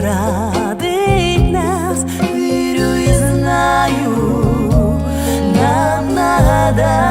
радить нас, вірю і знаю, нам нагадає.